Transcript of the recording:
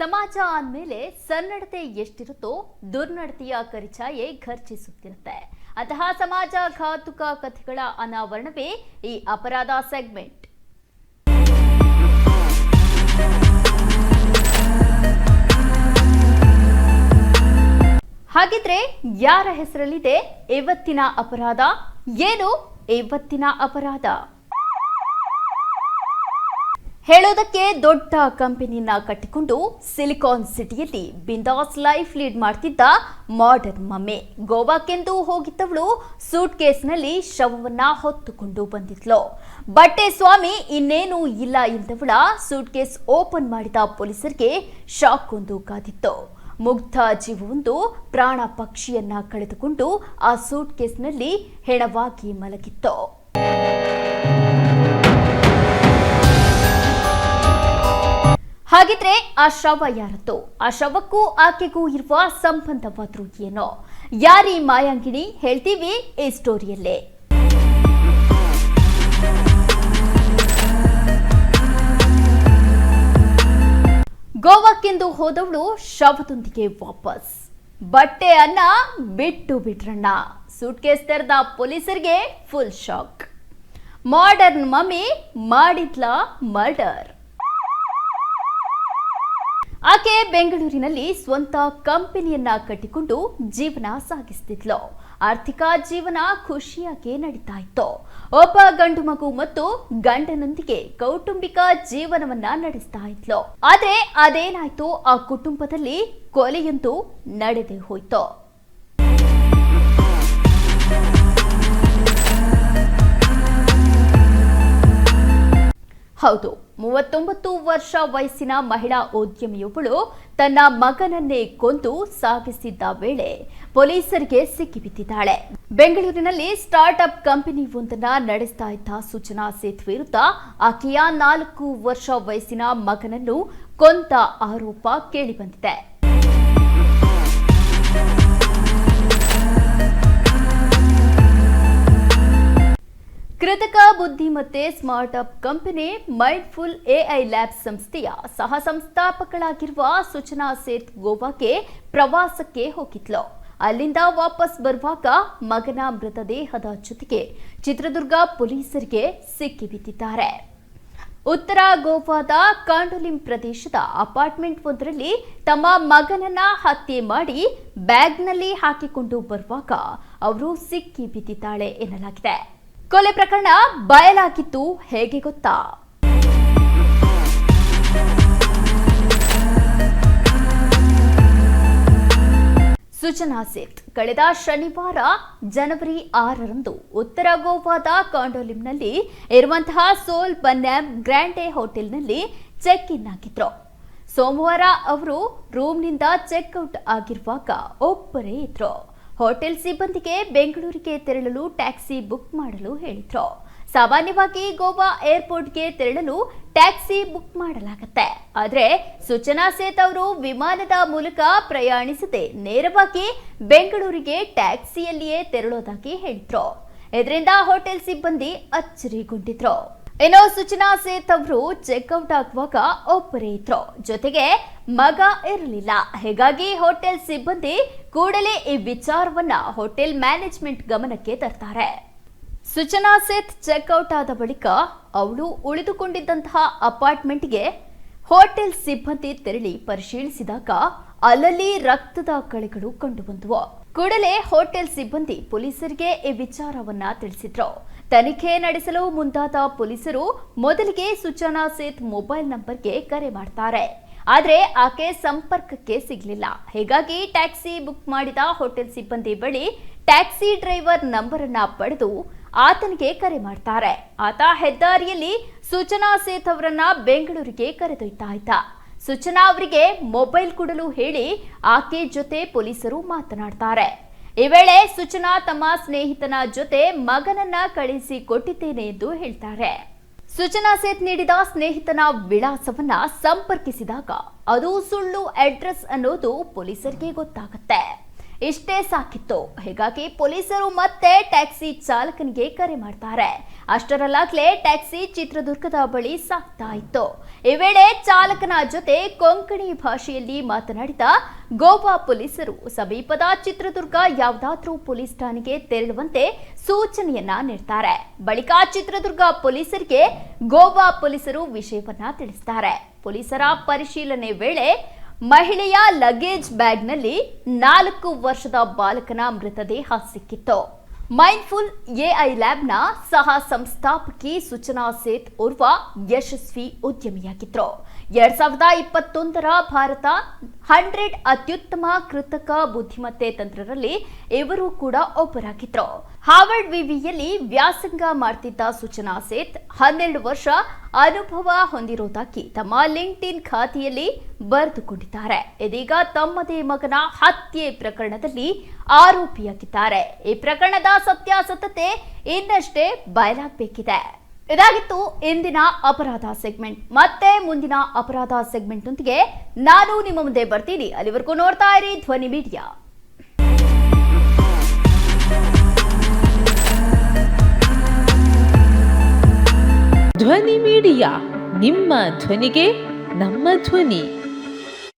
ಸಮಾಜ ಅಂದಮೇಲೆ ಸನ್ನಡತೆ ಎಷ್ಟಿರುತ್ತೋ ದುರ್ನಡತೆಯ ಕರಿಚಾಯೆ ಖರ್ಚಿಸುತ್ತಿರುತ್ತೆ ಅಂತಹ ಸಮಾಜ ಘಾತುಕ ಕಥೆಗಳ ಅನಾವರಣವೇ ಈ ಅಪರಾಧ ಸೆಗ್ಮೆಂಟ್. ಹಾಗಿದ್ರೆ ಯಾರ ಹೆಸರಲ್ಲಿದೆ ಇವತ್ತಿನ ಅಪರಾಧ? ಏನು ಇವತ್ತಿನ ಅಪರಾಧ? ಹೇಳೋದಕ್ಕೆ ದೊಡ್ಡ ಕಂಪನಿಯನ್ನ ಕಟ್ಟಿಕೊಂಡು ಸಿಲಿಕಾನ್ ಸಿಟಿಯಲ್ಲಿ ಬಿಂದಾಸ್ ಲೈಫ್ ಲೀಡ್ ಮಾಡ್ತಿದ್ದ ಮಾಡರ್ನ್ ಮಮ್ಮೆ. ಗೋವಾಕ್ಕೆಂದು ಹೋಗಿದ್ದವಳು ಸೂಟ್ ಕೇಸ್ನಲ್ಲಿ ಶವವನ್ನ ಹೊತ್ತುಕೊಂಡು ಬಂದಿದ್ಲು. ಬಟ್ಟೆ ಸ್ವಾಮಿ ಇನ್ನೇನು ಇಲ್ಲ ಎಂದವಳ ಸೂಟ್ ಕೇಸ್ ಓಪನ್ ಮಾಡಿದ ಪೊಲೀಸರಿಗೆ ಶಾಕ್ ಒಂದು ಕಾದಿತ್ತು. ಮುಗ್ಧ ಜೀವವೊಂದು ಪ್ರಾಣ ಪಕ್ಷಿಯನ್ನ ಕಳೆದುಕೊಂಡು ಆ ಸೂಟ್ ಕೇಸ್ನಲ್ಲಿ ಹೆಣವಾಗಿ ಮಲಗಿತ್ತು. ಹಾಗಿದ್ರೆ ಆ ಶವ ಯಾರದ್ದು? ಆ ಶವಕ್ಕೂ ಆಕೆಗೂ ಇರುವ ಸಂಬಂಧವಾದ್ರು ಏನೋ? ಯಾರಿ ಮಾಯಾಂಗಿಣಿ? ಹೇಳ್ತೀವಿ ಈ ಸ್ಟೋರಿಯಲ್ಲೇ. ಗೋವಾಕ್ಕೆಂದು ಹೋದವಳು ಶವದೊಂದಿಗೆ ವಾಪಸ್. ಬಟ್ಟೆ ಅನ್ನ ಬಿಟ್ಟು ಬಿಟ್ರಣ್ಣ. ಸೂಟ್ಕೇಸ್ ತೆರೆದ ಪೊಲೀಸರಿಗೆ ಫುಲ್ ಶಾಕ್. ಮಾಡರ್ನ್ ಮಮ್ಮಿ ಮಾಡಿದ್ಲ ಮರ್ಡರ್. ಆಕೆ ಬೆಂಗಳೂರಿನಲ್ಲಿ ಸ್ವಂತ ಕಂಪನಿಯನ್ನ ಕಟ್ಟಿಕೊಂಡು ಜೀವನ ಸಾಗಿಸ್ತಿದ್ಲು. ಆರ್ಥಿಕ ಜೀವನ ಖುಷಿಯಾಗಿ ನಡೀತಾ ಇತ್ತು. ಒಬ್ಬ ಗಂಡು ಮಗು ಮತ್ತು ಗಂಡನೊಂದಿಗೆ ಕೌಟುಂಬಿಕ ಜೀವನವನ್ನ ನಡೆಸ್ತಾ ಇದ್ಲು. ಆದ್ರೆ ಅದೇನಾಯ್ತು ಆ ಕುಟುಂಬದಲ್ಲಿ ಕೊಲೆಯೊಂದು ನಡೆದೇ ಹೋಯ್ತು. ಹೌದು. ಮೂವತ್ತೊಂಬತ್ತು ವರ್ಷ ವಯಸ್ಸಿನ ಮಹಿಳಾ ಉದ್ಯಮಿಯೊಬ್ಬಳು ತನ್ನ ಮಗನನ್ನೇ ಕೊಂದು ಸಾಗಿಸಿದ್ದ ವೇಳೆ ಪೊಲೀಸರಿಗೆ ಸಿಕ್ಕಿಬಿದ್ದಿದ್ದಾಳೆ ಬೆಂಗಳೂರಿನಲ್ಲಿ ಸ್ಟಾರ್ಟ್ಅಪ್ ಕಂಪನಿ ಒಂದನ್ನ ನಡೆಸ್ತಾ ಇದ್ದ ಸೂಚನಾ ಸೇತ್ ವಿರುದ್ಧ ಆಕೆಯ ನಾಲ್ಕು ವರ್ಷ ವಯಸ್ಸಿನ ಮಗನನ್ನು ಕೊಂದ ಆರೋಪ ಕೇಳಿಬಂದಿದೆ. ಕೃತಕ ಬುದ್ಧಿಮತ್ತೆ startup company mindful AI lab ಸಂಸ್ಥೆಯ ಸಹ ಸಂಸ್ಥಾಪಕಳಾಗಿರುವ ಸುಚನಾ ಸೇತ್ ಗೋವಾಕ್ಕೆ ಪ್ರವಾಸಕ್ಕೆ ಹೋಗಿದ್ಲು. ಅಲ್ಲಿಂದ ವಾಪಸ್ ಬರುವಾಗ ಮಗನ ಮೃತದೇಹದ ಜೊತೆಗೆ ಚಿತ್ರದುರ್ಗ ಪೊಲೀಸರಿಗೆ ಸಿಕ್ಕಿಬಿದ್ದಿದ್ದಾರೆ ಉತ್ತರ ಗೋವಾದ ಕಾಂಡೋಲಿಂ ಪ್ರದೇಶದ ಅಪಾರ್ಟ್ಮೆಂಟ್ ಒಂದರಲ್ಲಿ ತಮ್ಮ ಮಗನನ್ನ ಹತ್ಯೆ ಮಾಡಿ ಬ್ಯಾಗ್ನಲ್ಲಿ ಹಾಕಿಕೊಂಡು ಬರುವಾಗ ಅವರು ಸಿಕ್ಕಿ ಬಿದ್ದಿದ್ದಾಳೆ ಎನ್ನಲಾಗಿದೆ. ಕೊಲೆ ಪ್ರಕರಣ ಬಯಲಾಗಿತ್ತು ಹೇಗೆ ಗೊತ್ತಾ? ಸೂಚನಾ ಸೇತ್ ಕಳೆದ ಶನಿವಾರ ಜನವರಿ ಆರರಂದು ಉತ್ತರ ಗೋವಾದ ಕಾಂಡೋಲಿಂನಲ್ಲಿ ಇರುವಂತಹ ಸೋಲ್ ಬನ್ಯಾಮ್ ಗ್ರ್ಯಾಂಡೆ ಹೋಟೆಲ್ನಲ್ಲಿ ಚೆಕ್ ಇನ್ ಆಗಿದ್ರು. ಸೋಮವಾರ ಅವರು ರೂಮ್ನಿಂದ ಚೆಕ್ಔಟ್ ಆಗಿರುವಾಗ ಒಬ್ಬರೇ ಇದ್ರು. ಹೋಟೆಲ್ ಸಿಬ್ಬಂದಿಗೆ ಬೆಂಗಳೂರಿಗೆ ತೆರಳಲು ಟ್ಯಾಕ್ಸಿ ಬುಕ್ ಮಾಡಲು ಹೇಳಿದ್ರು. ಸಾಮಾನ್ಯವಾಗಿ ಗೋವಾ ಏರ್ಪೋರ್ಟ್ಗೆ ತೆರಳಲು ಟ್ಯಾಕ್ಸಿ ಬುಕ್ ಮಾಡಲಾಗುತ್ತೆ. ಆದರೆ ಸೂಚನಾ ಸೇತ್ ಅವರು ವಿಮಾನದ ಮೂಲಕ ಪ್ರಯಾಣಿಸದೆ ನೇರವಾಗಿ ಬೆಂಗಳೂರಿಗೆ ಟ್ಯಾಕ್ಸಿಯಲ್ಲಿಯೇ ತೆರಳೋದಾಗಿ ಹೇಳಿದ್ರು. ಇದರಿಂದ ಹೋಟೆಲ್ ಸಿಬ್ಬಂದಿ ಅಚ್ಚರಿಗೊಂಡಿದ್ರು. ಇನ್ನು ಸುಚನಾ ಸೇತ್ ಅವರು ಚೆಕ್ಔಟ್ ಆಗುವಾಗ ಒಬ್ಬರೇ ಇದ್ರು. ಜೊತೆಗೆ ಮಗ ಇರಲಿಲ್ಲ. ಹೀಗಾಗಿ ಹೋಟೆಲ್ ಸಿಬ್ಬಂದಿ ಕೂಡಲೇ ಈ ವಿಚಾರವನ್ನ ಹೋಟೆಲ್ ಮ್ಯಾನೇಜ್ಮೆಂಟ್ ಗಮನಕ್ಕೆ ತರ್ತಾರೆ. ಸುಚನಾ ಸೇತ್ ಚೆಕ್ಔಟ್ ಆದ ಬಳಿಕ ಅವಳು ಉಳಿದುಕೊಂಡಿದ್ದಂತಹ ಅಪಾರ್ಟ್ಮೆಂಟ್ಗೆ ಹೋಟೆಲ್ ಸಿಬ್ಬಂದಿ ತೆರಳಿ ಪರಿಶೀಲಿಸಿದಾಗ ಅಲ್ಲಲ್ಲಿ ರಕ್ತದ ಕಳೆಗಳು ಕಂಡುಬಂದವು ಕೂಡಲೇ ಹೋಟೆಲ್ ಸಿಬ್ಬಂದಿ ಪೊಲೀಸರಿಗೆ ಈ ವಿಚಾರವನ್ನ ತಿಳಿಸಿದ್ರು. ತನಿಖೆ ನಡೆಸಲು ಮುಂದಾದ ಪೊಲೀಸರು ಮೊದಲಿಗೆ ಸುಚನಾ ಸೇತ್ ಮೊಬೈಲ್ ನಂಬರ್ಗೆ ಕರೆ ಮಾಡ್ತಾರೆ. ಆದರೆ ಆಕೆ ಸಂಪರ್ಕಕ್ಕೆ ಸಿಗಲಿಲ್ಲ. ಹೀಗಾಗಿ ಟ್ಯಾಕ್ಸಿ ಬುಕ್ ಮಾಡಿದ ಹೋಟೆಲ್ ಸಿಬ್ಬಂದಿ ಬಳಿ ಟ್ಯಾಕ್ಸಿ ಡ್ರೈವರ್ ನಂಬರ್ ಅನ್ನ ಪಡೆದು ಆತನಿಗೆ ಕರೆ ಮಾಡ್ತಾರೆ. ಆತ ಹೆದ್ದಾರಿಯಲ್ಲಿ ಸುಚನಾ ಸೇತ್ ಅವರನ್ನ ಬೆಂಗಳೂರಿಗೆ ಕರೆದೊಯ್ತಾ ಇದ್ದ. ಸುಚನಾ ಅವರಿಗೆ ಮೊಬೈಲ್ ಕೊಡಲು ಹೇಳಿ ಆಕೆ ಜೊತೆ ಪೊಲೀಸರು ಮಾತನಾಡ್ತಾರೆ. ಈ ವೇಳೆ ಸುಚನಾ ತಮ್ಮ ಸ್ನೇಹಿತನ ಜೊತೆ ಮಗನನ್ನ ಕಳಿಸಿ ಕೊಟ್ಟಿದ್ದೇನೆ ಎಂದು ಹೇಳ್ತಾರೆ. ಸುಚನಾ ಸೇತ್ ನೀಡಿದ ಸ್ನೇಹಿತನ ವಿಳಾಸವನ್ನ ಸಂಪರ್ಕಿಸಿದಾಗ ಅದು ಸುಳ್ಳು ಅಡ್ರೆಸ್ ಅನ್ನೋದು ಪೊಲೀಸರಿಗೆ ಗೊತ್ತಾಗುತ್ತೆ. ಇಷ್ಟೇ ಸಾಕಿತ್ತು. ಹೀಗಾಗಿ ಪೊಲೀಸರು ಮತ್ತೆ ಟ್ಯಾಕ್ಸಿ ಚಾಲಕನಿಗೆ ಕರೆ ಮಾಡ್ತಾರೆ. ಅಷ್ಟರಲ್ಲಾಗಲೇ ಟ್ಯಾಕ್ಸಿ ಚಿತ್ರದುರ್ಗದ ಬಳಿ ಸಾಕ್ತಾ ಇತ್ತು. ಈ ವೇಳೆ ಚಾಲಕನ ಜೊತೆ ಕೊಂಕಣಿ ಭಾಷೆಯಲ್ಲಿ ಮಾತನಾಡಿದ ಗೋವಾ ಪೊಲೀಸರು, ಸಮೀಪದ ಚಿತ್ರದುರ್ಗ ಯಾವುದಾದ್ರೂ ಪೊಲೀಸ್ ಠಾಣೆಗೆ ತೆರಳುವಂತೆ ಸೂಚನೆಯನ್ನ ನೀಡ್ತಾರೆ. ಬಳಿಕ ಚಿತ್ರದುರ್ಗ ಪೊಲೀಸರಿಗೆ ಗೋವಾ ಪೊಲೀಸರು ವಿಷಯವನ್ನ ತಿಳಿಸ್ತಾರೆ. ಪೊಲೀಸರ ಪರಿಶೀಲನೆ ವೇಳೆ ಮಹಿಳೆಯ ಲಗೇಜ್ ಬ್ಯಾಗ್ನಲ್ಲಿ ನಾಲ್ಕು ವರ್ಷದ ಬಾಲಕನ ಮೃತದೇಹ ಸಿಕ್ಕಿತ್ತು. ಮೈಂಡ್ಫುಲ್ ಎಐ ಲ್ಯಾಬ್ನ ಸಹ ಸಂಸ್ಥಾಪಕಿ ಸುಚನಾ ಸೇತ್ ಓರ್ವ ಯಶಸ್ವಿ ಉದ್ಯಮಿಯಾಗಿದ್ರು. ಎರಡ್ ಸಾವಿರದ ಇಪ್ಪತ್ತೊಂದರ ಭಾರತ ಹಂಡ್ರೆಡ್ ಅತ್ಯುತ್ತಮ ಕೃತಕ ಬುದ್ಧಿಮತ್ತೆ ತಂತ್ರರಲ್ಲಿ ಇವರು ಕೂಡ ಒಬ್ಬರಾಗಿದ್ರು. ಹಾರ್ವರ್ಡ್ ವಿವಿಯಲ್ಲಿ ವ್ಯಾಸಂಗ ಮಾಡ್ತಿದ್ದ ಸೂಚನಾ ಸೇತ್ ಹನ್ನೆರಡು ವರ್ಷ ಅನುಭವ ಹೊಂದಿರುವುದಾಗಿ ತಮ್ಮ ಲಿಂಕ್ಡ್ ಖಾತೆಯಲ್ಲಿ ಬರೆದುಕೊಂಡಿದ್ದಾರೆ. ಇದೀಗ ತಮ್ಮದೇ ಮಗನ ಹತ್ಯೆ ಪ್ರಕರಣದಲ್ಲಿ ಆರೋಪಿಯಾಗಿದ್ದಾರೆ. ಈ ಪ್ರಕರಣದ ಸತ್ಯಾಸತ್ಯತೆ ಇನ್ನಷ್ಟೇ ಬಯಲಾಗಬೇಕಿದೆ. ಇದಾಗಿತ್ತು ಇಂದಿನ ಅಪರಾಧ ಸೆಗ್ಮೆಂಟ್ ಮತ್ತೆ ಮುಂದಿನ ಅಪರಾಧ ಸೆಗ್ಮೆಂಟ್ನೊಂದಿಗೆ ನಾನು ನಿಮ್ಮ ಮುಂದೆ ಬರ್ತೀನಿ. ಅಲ್ಲಿವರೆಗೂ ನೋಡ್ತಾ ಇರಿ ಧ್ವನಿ ಮೀಡಿಯಾ. ಧ್ವನಿ ಮೀಡಿಯಾ, ನಿಮ್ಮ ಧ್ವನಿಗೆ ನಮ್ಮ ಧ್ವನಿ.